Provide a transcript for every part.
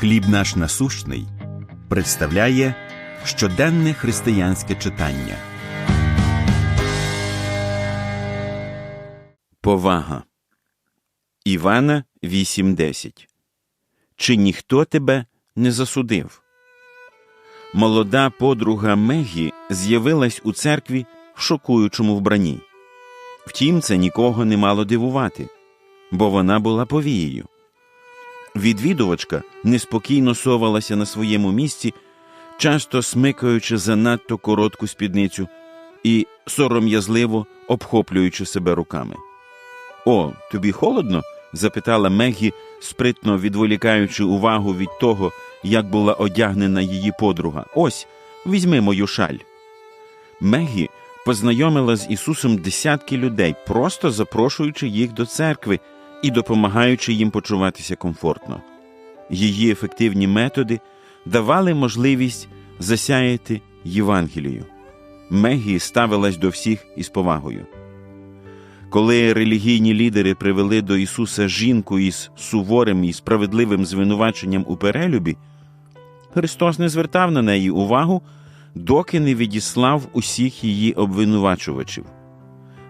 Хліб наш насущний представляє щоденне християнське читання. Повага Івана 8.10 Чи ніхто тебе не засудив? Молода подруга Мегі з'явилась у церкві в шокуючому вбранні. Втім, це нікого не мало дивувати, бо вона була повією. Відвідувачка неспокійно совалася на своєму місці, часто смикаючи занадто коротку спідницю і сором'язливо обхоплюючи себе руками. О, тобі холодно? запитала Мегі, спритно відволікаючи увагу від того, як була одягнена її подруга. Ось, візьми мою шаль. Мегі познайомила з Ісусом десятки людей, просто запрошуючи їх до церкви і допомагаючи їм почуватися комфортно. Її ефективні методи давали можливість засяяти Євангелію. Мегі ставилась до всіх із повагою. Коли релігійні лідери привели до Ісуса жінку із суворим і справедливим звинуваченням у перелюбі, Христос не звертав на неї увагу, доки не відіслав усіх її обвинувачувачів.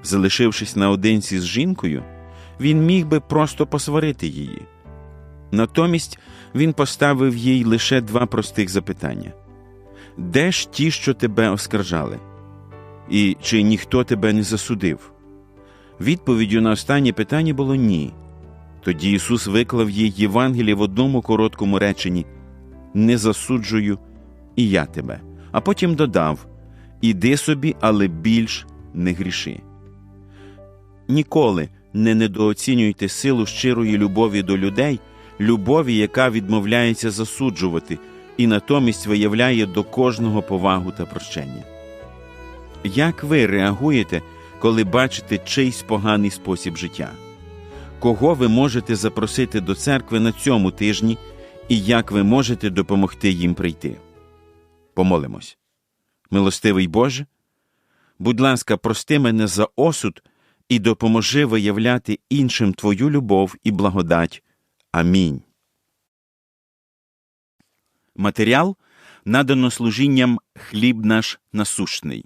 Залишившись наодинці з жінкою, він міг би просто посварити її. Натомість він поставив їй лише два простих запитання: де ж ті, що тебе оскаржали? І чи ніхто тебе не засудив? Відповіддю на останнє питання було ні. Тоді Ісус виклав їй Євангеліє в одному короткому реченні Не засуджую і я тебе. А потім додав Іди собі, але більш не гріши. Ніколи не недооцінюйте силу щирої любові до людей, любові, яка відмовляється засуджувати і натомість виявляє до кожного повагу та прощення. Як ви реагуєте, коли бачите чийсь поганий спосіб життя? Кого ви можете запросити до церкви на цьому тижні і як ви можете допомогти їм прийти? Помолимось. Милостивий Боже, будь ласка, прости мене за осуд і допоможи виявляти іншим Твою любов і благодать. Амінь. Матеріал надано служінням хліб наш насущний.